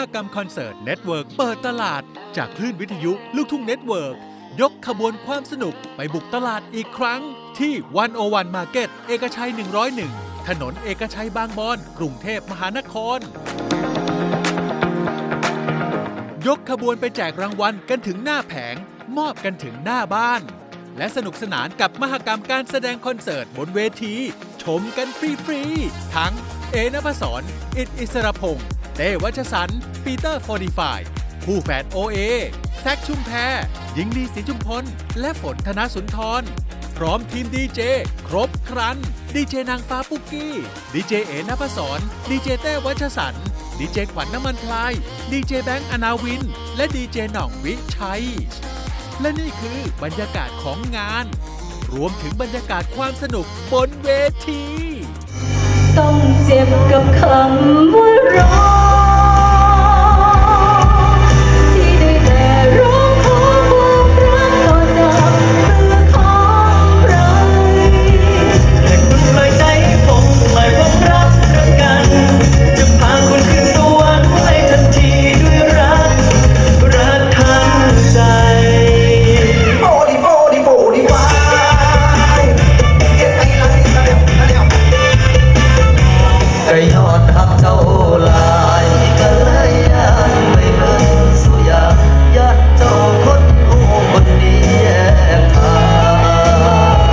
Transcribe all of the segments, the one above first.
หกรรมคอนเสิร์ตเน็ตเวิร์กเปิดตลาด จากคลื่นวิทยุลูกทุ่งเน็ตเวิร์กยกขบวนความสนุกไปบุกตลาดอีกครั้ง ที่วันโอวันมาเก็ตเอกชัย 101 ถนนเอกชัยบางบอน กรุงเทพมหานคร ยกขบวนไปแจกรางวัลกันถึงหน้าแผง มอบกันถึงหน้าบ้าน และสนุกสนานกับมหกรรมการแสดงคอนเสิร์ตบนเวที ชมกันฟรีๆทั้งเอนภศรอิดอิสรพงษ์ เต้วัชสัน ปีเตอร์โฟดีฟาย คู่แฝดโอเอแซคชุมแพรหญิงลีศรีจุมพล และฝนธนสุนทร พร้อมทีมดีเจ ครบครัน ดีเจนางฟ้าปุกกี้ ดีเจเอ๋นภศร ดีเจเต้วัชสัน ดีเจขวัญน้ำมันพลาย ดีเจแบงค์อนาวิน และดีเจหน่องวิชัย และนี่คือบรรยากาศของงาน รวมถึงบรรยากาศความสนุกบนเวที ต้องเจ็บกับคำ ก็ยอดหักเจ้าลายก็เลยยานไม่เบิ่งสุยาญาตเจ้าคนหูคนดีแยกทา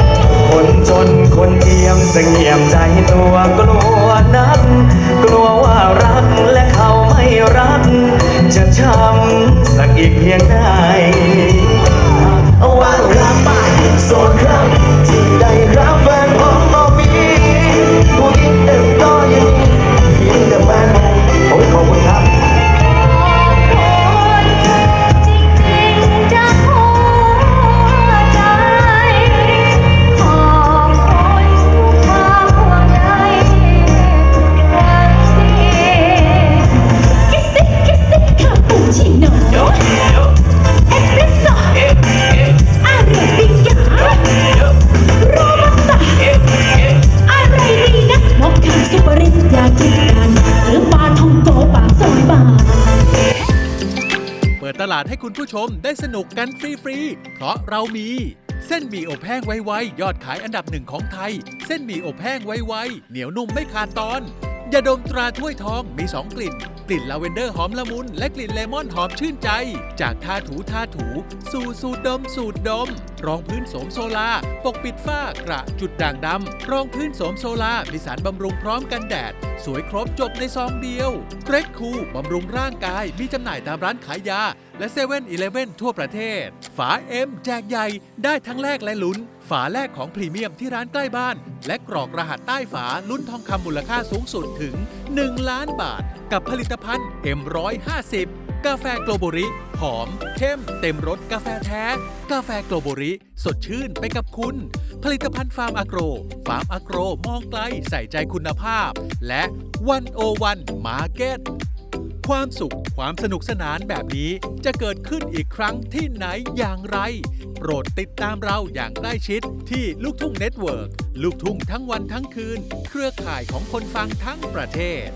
งคนจนคนเทียมเสงี่ยมใจตัวกลัว ปิดตลาดให้คุณผู้ชมได้สนุกกันฟรีๆ เพราะเรามี เส้นหมี่อบแห้งไวๆยอดขายอันดับหนึ่งของไทย เส้นหมี่อบแห้งไวๆเหนียวนุ่มไม่ขาดตอน ยาดมตราถ้วยทองมี 2 กลิ่น กลิ่นลาเวนเดอร์หอมละมุน และกลิ่นเลมอนหอมชื่นใจ จากทาถูทาถู สู่สูดดม สูดดม รองพื้นโสมโซลา ปกปิดฝ้ากระจุดด่างดำ รองพื้นโสมโซลา มีสารบำรุงพร้อมกันแดด สวยครบจบในซองเดียว เกรกคูบำรุงร่างกาย มีจำหน่ายตามร้านขายยา และเซเว่นอีเลฟเว่นทั่วประเทศ ฝาเอ็มแจกใหญ่ได้ทั้งแลกและลุ้น ฝาแรกของพรีเมียมที่ร้านใกล้บ้าน และกรอกรหัสใต้ฝาลุ้นทองคำมูลค่าสูงสุดถึง 1 ล้านบาท กับผลิตภัณฑ์ M150 กาแฟโกลโบริ หอม เข้ม เต็มรสกาแฟแท้ กาแฟโกลโบริ สดชื่นไปกับคุณ ผลิตภัณฑ์ฟาร์มอะโกร ฟาร์มอะโกรมองไกลใส่ใจคุณภาพ และวันโอวันมาร์เก็ต ความสุขความสนุกสนานแบบนี้จะเกิดขึ้นอีกครั้งที่ไหนอย่างไร โปรดติดตามเราอย่างใกล้ชิดที่ลูกทุ่งเน็ตเวิร์กลูกทุ่งทั้งวันทั้งคืน เครือข่ายของคนฟังทั้งประเทศ